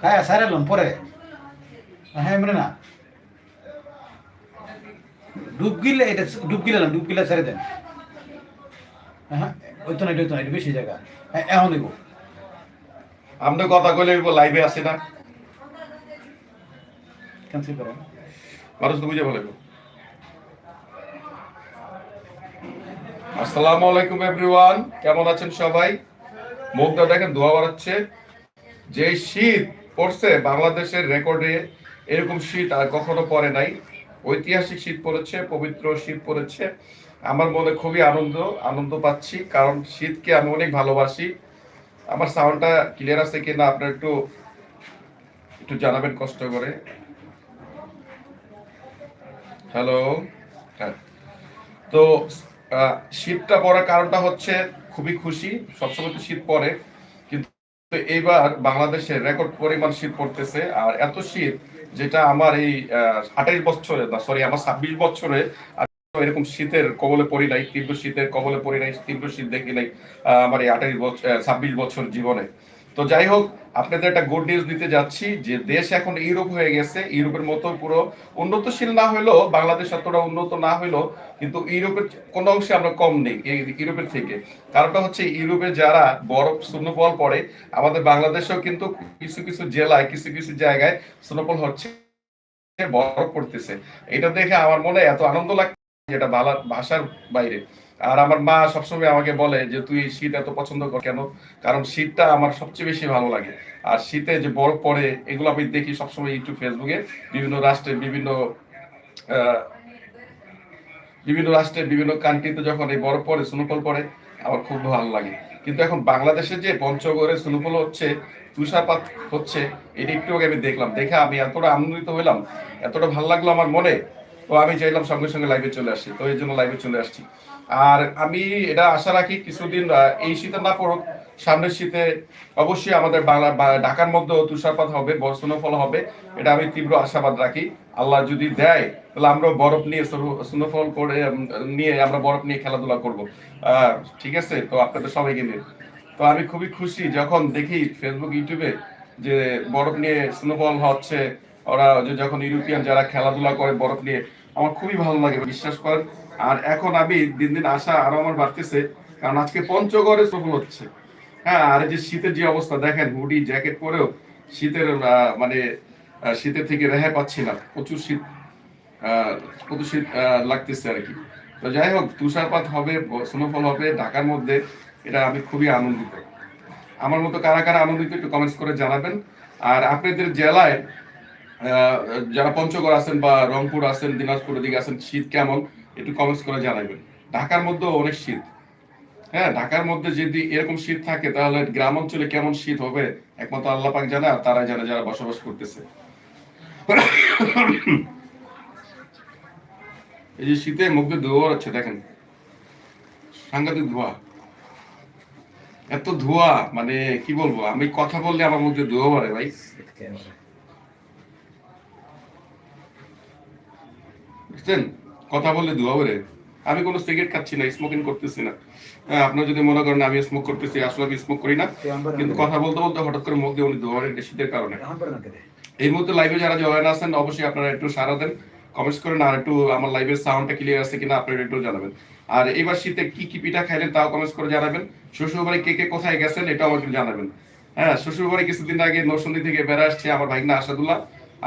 খায় সারালাম পরে হ্যাঁ মানে না ডুব গিলে এটা ডুব গিলাম ডুব ছেড়ে দেন হ্যাঁ ওই তো না এটা না এটা বেশি জায়গা এখন দেবো আমরা কথা কইলে লাইভে আসি না ক্যান্সেল করেন মানুষ তো বুঝে বলে আসসালামু আলাইকুম এভরিওয়ান কেমন আছেন সবাই মুখটা দেখেন দোয়া বাড়াচ্ছে যে শীত পড়ছে, বাংলাদেশের রেকর্ডে এরকম শীত আর কখনো পড়ে নাই। ঐতিহাসিক শীত পড়েছে, পবিত্র শীত পড়েছে। আমার মনে খুবই আনন্দ আনন্দ পাচ্ছি, কারণ শীতকে আমি অনেক ভালোবাসি। আমার সাউন্ডটা ক্লিয়ার আছে কিনা আপনার একটু একটু জানাবেন কষ্ট করে। হ্যালো হ্যাঁ। তো শীতটা পড়ার কারণটা হচ্ছে খুবই খুশি, সবসময় তো শীত পড়ে। এইবার বাংলাদেশে রেকর্ড পরিমাণ শীত পড়তেছে, আর এত শীত যেটা আমার এই আঠাইশ বছরে সরি আমার ছাব্বিশ বছরে এরকম শীতের কবলে পড়ি নাই, তীব্র শীতের কবলে পড়ি নাই, তীব্র শীত দেখি নাই আমার এই আঠাইশ বছর ছাব্বিশ বছর জীবনে। তো যাই হোক, আপনাদের একটা গুড নিউজ দিতে যাচ্ছি যে দেশ এখন ইউরোপ হয়ে গেছে, ইউরোপের মতো পুরো উন্নতশীল না হলেও বাংলাদেশ অতটা উন্নত না হলেও কিন্তু ইউরোপের কোনো অংশে আমরা কম নেই ইউরোপের থেকে। কারণটা হচ্ছে ইউরোপে যারা বরফ স্নোফল পড়ে, আমাদের বাংলাদেশেও কিন্তু কিছু কিছু জেলায়, কিছু কিছু জায়গায় স্নোফল হচ্ছে, বরফ পড়তেছে। এটা দেখে আমার মনে এত আনন্দ লাগছে যেটা ভাষার বাইরে। আর আমার মা সবসময় আমাকে বলে যে, তুই শীত এত পছন্দ কর কেন? কারণ শীতটা আমার সবচেয়ে বেশি ভালো লাগে। আর শীতে যে বরফ পড়ে, এগুলো আমি দেখি সবসময় ইউটিউব, ফেসবুকে। বিভিন্ন রাষ্ট্রে বিভিন্ন বিভিন্ন রাষ্ট্রে বিভিন্ন কান্ট্রিতে যখন এই বরফ পড়ে, স্নোফল পড়ে, আমার খুব ভালো লাগে। কিন্তু এখন বাংলাদেশে যে পঞ্চগড়ে স্নোফল হচ্ছে, তুষারপাত হচ্ছে, এটা একটু আমি দেখলাম। দেখে আমি এতটা আনন্দিত হইলাম, এতটা ভালো লাগল আমার মনে তো আমি চাইলাম সঙ্গে সঙ্গে লাইভে চলে আসি, তো এই জন্য লাইভে চলে আসছি। আর আমি এটা আশা রাখি কিছুদিন এই শীতে না পড়ুক, সামনের শীতে অবশ্যই আমাদের বাংলা ঢাকার মধ্যে তুষারপাত হবে স্নোফল হবে, এটা আমি তীব্র আশাবাদ রাখি। আল্লাহ যদি দেয়, তাহলে আমরা বরফ নিয়ে স্নোফল করে নিয়ে আমরা বরফ নিয়ে খেলাধুলা করব। ঠিক আছে? তো আপনাদের সবাইকে নিয়ে। তো আমি খুবই খুশি যখন দেখি ফেসবুক ইউটিউবে যে বরফ নিয়ে স্নোফল হচ্ছে, ওরা যখন ইউরোপিয়ান যারা খেলাধুলা করে বরফ নিয়ে আমার খুবই ভালো লাগে, বিশ্বাস করেন। আর এখন আমি দিন দিন আশা আরও আমার বাড়তেছে, কারণ আজকে পঞ্চগড়ে সফল হচ্ছে। হ্যাঁ আর যে শীতের যে অবস্থা, দেখেন, হুডি, জ্যাকেট পরেও শীতের মানে শীতের থেকে রেহাই পাচ্ছি না। প্রচুর শীত প্রচুর শীত লাগতেছে আর কি। তো যাই হোক, তুষারপাত হবে স্নোফল হবে, ঢাকার মধ্যে এটা আমি খুবই আনন্দিত। আমার মতো কারা কারা আনন্দিত একটু কমেন্টস করে জানাবেন। আর আপনাদের জেলায় যারা পঞ্চগড় আছেন বা রংপুর আছেন দিনাজপুরের দিকে আছেন, শীত কেমন, একটু কমেন্টস করে জানাবেন ঢাকার মধ্যেও অনেক শীত। হ্যাঁ ঢাকার মধ্যে যদি এরকম শীত থাকে, তাহলে গ্রাম অঞ্চলে কেমন শীত হবে, একমাত্র আল্লাহ পাক জানে, আর তারাই জানে যারা বসবাস করতেছে। এই যে শীতে মুখে ধোয়া হচ্ছে দেখেন। সাংঘাতিক ধোয়া। এত ধোয়া মানে কি বলব, আমি কথা বললে আমার মধ্যে ধোয়া ভাই। বুঝছেন? কথা বললে ধোয়া পড়ে। আমি কোনো সিগারেট খাচ্ছি না স্মোকিং করতেছি না। হ্যাঁ, আপনারা যদি মনে করেন আমি স্মোক করতেছি আসলে আমি স্মোক করি না। কিন্তু কথা বলতে বলতে হঠাৎ করে মুখ দিয়ে উনি ধোয়া পড়ে শীতের কারণে। এই মুহূর্তে লাইভে যারা জয়েন আছেন অবশ্যই আপনারা একটু সারা দেন কমেন্টস করেন আর একটু আমার লাইভের সাউন্ডটা ক্লিয়ার আছে কিনা আপনারা একটু জানাবেন। আর এবার শীতে কি কি পিঠা খাইলেন তাও কমেন্টস করে জানাবেন। শ্বশুর বাড়ি কে কে কোথায় গেছেন এটাও আমাকে জানাবেন। হ্যাঁ শ্বশুর বাড়ি কিছুদিন আগে নরসন্দী থেকে বেড়ে আসছে আমার ভাইনা আসাদুল্লাহ।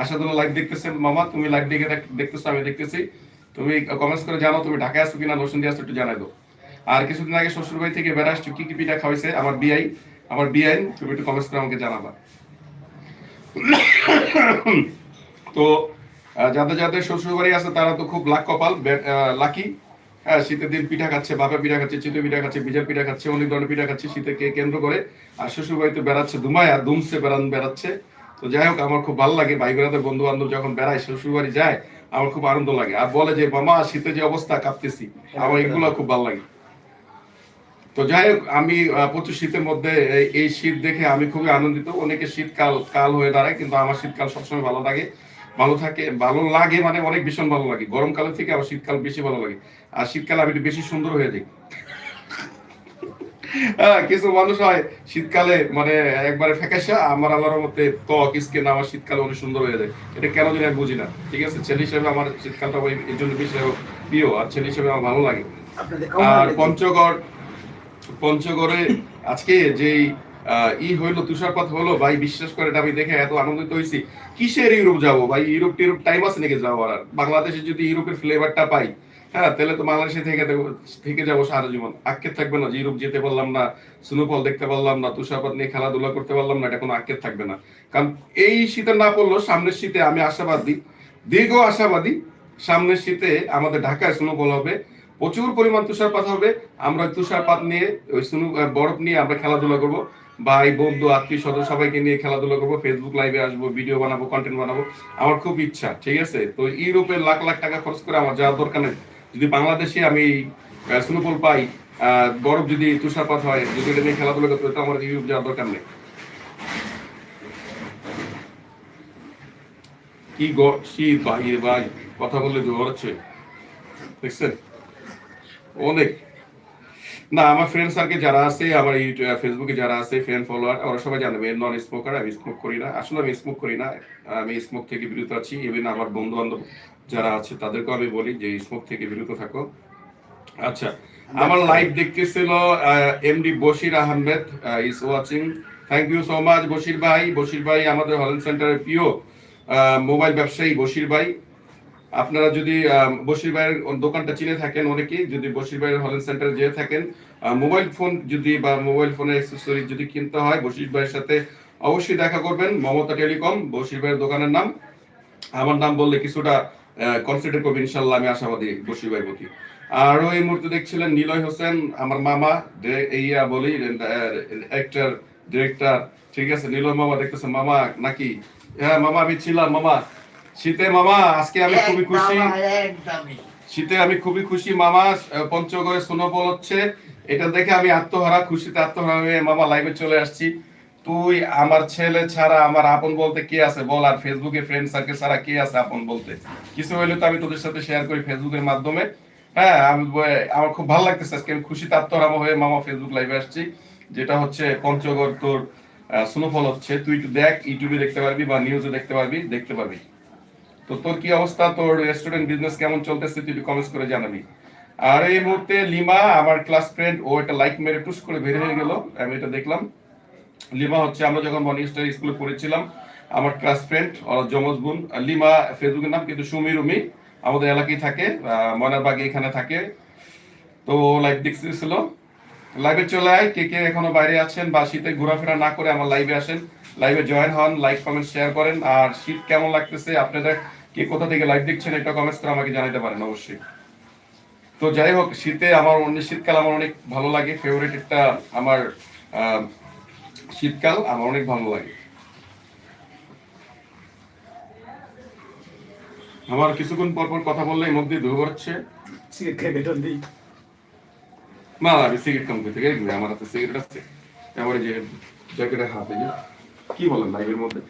আসাদুল্লাহ লাইভ দেখতেছেন। মামা, তুমি লাইভ দেখে দেখতেছো, আমি দেখতেছি। তুমি কমেন্টস করে জানো তুমি ঢাকায় আসছো কিনা নরসন্দী আসছো একটু জানাই দাও। আর কিছুদিন আগে শ্বশুর বাড়ি থেকে বেড়ে আসছো, কি কি পিঠা খাওয়াইছে? আমার বিআই আমার বিআই তুমি একটু কমেন্টস করে আমাকে জানাবা। তো যাদের যাদের শ্বশুর বাড়ি আছে, তারা তো খুব লাক কপাল লাকি হ্যাঁ শীতের দিন পিঠা খাচ্ছে বাপে পিঠা খাচ্ছে, চিতই পিঠা খাচ্ছে, বিজার পিঠা খাচ্ছে, অনেক ধরনের পিঠা খাচ্ছে, শীতকে কেন্দ্র করে। আর শ্বশুর বাড়িতে বেড়াচ্ছে দুমায়া দুমসে বেড়ান বেড়াচ্ছে। তো যাই হোক আমার খুব ভালো লাগে। ভাই বেড়াতে বন্ধু বান্ধব যখন বেড়ায় শ্বশুর বাড়ি যায় আমার খুব আনন্দ লাগে। আর বলে যে মামা শীতে যে অবস্থা কাঁপতেছি। আমার এগুলো খুব ভালো লাগে। তো যাই হোক আমি প্রচুর শীতের মধ্যে এই- শীত দেখে আমি খুবই আনন্দিত। অনেকে শীতকাল কাল হয়ে দাঁড়ায় কিন্তু আমার শীতকাল সবসময় ভালো লাগে ভালো থাকে ভালো লাগে মানে অনেক ভীষণ ভালো লাগে। গরমকালের থেকে আমার শীতকাল বেশি ভালো লাগে। আর শীতকালে আমি একটু বেশি সুন্দর হয়ে যাই। হ্যাঁ, কিছু মানুষ হয় শীতকালে মানে একবারে ফেকাশা আমার আল্লাহর মতে ত্বক স্কিন আমার শীতকালে অনেক সুন্দর হয়ে যায়। এটা কেন জানি আমি বুঝি না। ঠিক আছে? ছেলে হিসেবে আমার শীতকালটা ওই এই জন্য বেশি প্রিয় আর ছেলে হিসেবে আমার ভালো লাগে। আর পঞ্চগড় পঞ্চগড়ে আজকে যেই ই হইল তুষারপাত হলো ভাই বিশ্বাস করে এটা আমি দেখে এত আনন্দিত হয়েছি কিসের ইউরোপ যাব? ভাই ইউরোপ টিউরোপ টাইম আছে নাকি যাওয়ার? আর বাংলাদেশে যদি ইউরোপের ফ্লেভারটা পাই হ্যাঁ তাহলে তো বাংলাদেশে থেকে থেকে যাব সারা জীবন। আক্ষেপ থাকবে না ইউরোপ যেতে পারলাম না স্নোফল দেখতে পারলাম না, তুষারপাত নিয়ে খেলাধুলা করতে পারলাম না, এটা কোনো আক্ষেপ থাকবে না। কারণ এই শীতে না পড়ল সামনের শীতে আমি আশাবাদী, দীর্ঘ আশাবাদী, সামনের শীতে আমাদের ঢাকায় স্নোফল হবে, প্রচুর পরিমাণ তুষারপাত হবে, আমরা তুষারপাত নিয়ে, ওই স্নো বরফ নিয়ে আমরা খেলাধুলা করব, ভাই, বন্ধু, আত্মীয় স্বজন সবাইকে নিয়ে খেলাধুলা করব ফেসবুক লাইভে আসব ভিডিও বানাবো কন্টেন্ট বানাবো, আমার খুব ইচ্ছা, ঠিক আছে? তো ইউরোপে লাখ লাখ টাকা খরচ করে আমার যাওয়ার দরকার নেই। যদি বাংলাদেশে আমি স্নোফল পাই বরফ যদি তুষারপাত হয়, যদি এটা নিয়ে খেলাধুলা করতে তো আমার ইউরোপ যাওয়ার দরকার নেই। কি শীত ভাই ভাই? কথা বললে জোর হচ্ছে। দেখছেন? অনেক। না আমার ফ্রেন্ড সার্কেল যারা আছে আমার ইউটিউব ফেসবুকে যারা আছে ফ্রেন্ড ফলোয়ার ওরা সবাই জানবে নন স্মোকার আমি স্মোক করি না। আসলে আমি স্মোক করি না আমি স্মোক থেকে বিরত আছি। ইভেন আমার বন্ধু বান্ধব যারা আছে তাদেরকেও আমি বলি যে স্মোক থেকে বিরত থাকো। আচ্ছা আমার live দেখতেছিল MD Bashir Ahmed is watching thank you so much Bashir ভাই। বশির ভাই আমাদের হলেন সেন্টারের প্রিয় মোবাইল ব্যবসায়ী বশির ভাই। আপনারা যদি বশির ভাইয়ের দোকানটা চিনে থাকেন অনেকেই, যদি বশির ভাইয়ের হলেন সেন্টারে যেয়ে থাকেন মোবাইল ফোন যদি বা মোবাইল ফোনের অ্যাক্সেসরি যদি কিনতে হয়, বশির ভাইয়ের সাথে অবশ্যই দেখা করবেন। মমতা টেলিকম, বশির ভাইয়ের দোকানের নাম। আমার নাম বললে কিছুটা কনসিডার করবে, ইনশাল্লাহ আমি আশাবাদী বশির ভাইয়ের প্রতি। আরও এই মুহূর্তে দেখছিলেন নিলয় হোসেন, আমার মামা ইয়া বলি অ্যাক্টর ডিরেক্টর ঠিক আছে, নিলয় মামা দেখতেছে মামা নাকি? হ্যাঁ মামা, আমি ছিলাম, মামা। শীতে মামা আজকে আমি খুবই খুশি। শীতে আমি খুবই খুশি মামা পঞ্চগড়ে স্নোফল হচ্ছে। এটা দেখে আমি আত্মহারা খুশিতে আত্মহারা হয়ে মামা লাইভে চলে আসছি। তুই আমার ছেলে ছাড়া আমার আপন বলতে কে আছে বল আর ফেসবুকে ফ্রেন্ড সার্কেল ছাড়া কে আছে আপন বলতে? কিছু হইলে তো আমি তোদের সাথে শেয়ার করি ফেসবুকের মাধ্যমে। হ্যাঁ আমি আমার খুব ভালো লাগতেছে আজকে আমি খুশিতে আত্মহারা হয়ে মামা ফেসবুক লাইভে আসছি। যেটা হচ্ছে পঞ্চগড় তোর স্নোফল হচ্ছে। তুই একটু দেখ ইউটিউবে দেখতে পারবি বা নিউজে দেখতে পারবি দেখতে পারবি। তো তোর কি অবস্থা? তোর রেস্টুরেন্ট বিজনেস কেমন চলতেছে? তুই কমেন্টস করে জানাবি। আর এই মুহূর্তে লিমা, আমার ক্লাস ফ্রেন্ড ও একটা লাইক মেরে টুস করে বের হয়ে গেল। আমি এটা দেখলাম। লিমা হচ্ছে, আমরা যখন মর্নিং স্টার স্কুলে পড়েছিলাম, আমার ক্লাস ফ্রেন্ড জমজ বোন। লিমা ফেসবুকের নাম কিন্তু সুমি রুমি। আমাদের এলাকায় থাকে ময়নারবাগে এখানে থাকে। তো লাইভ দেখতেছিল। লাইভে চলে আয়, কে কে এখনও বাইরে আছেন বা শীতে ঘোরাফেরা না করে আমার লাইভে আসেন। লাইভে জয়েন হন লাইক কমেন্ট শেয়ার করেন। আর শীত কেমন লাগতেছে আপনাদের? কে কোথা থেকে লাইভ দেখছেন এটা কমেন্টস করে আমাকে জানাতে পারেন অবশ্যই। তো যাই হোক শীতে আমার অনেক শীতকাল আমার অনেক ভালো লাগে। ফেভারিট একটা আমার শীতকাল আমার অনেক ভালো লাগে। আমার কিছুক্ষণ পর পর কথা বললে মুখ দিয়ে ধুয়ে পড়ছে সিগারেট খেয়ে বেতন দিই। না আমি সিগারেট কম করতে গেলে আমার হাতে সিগারেট আছে। আমার যে জ্যাকেটের হাতে কি বলেন লাইভের মধ্যে?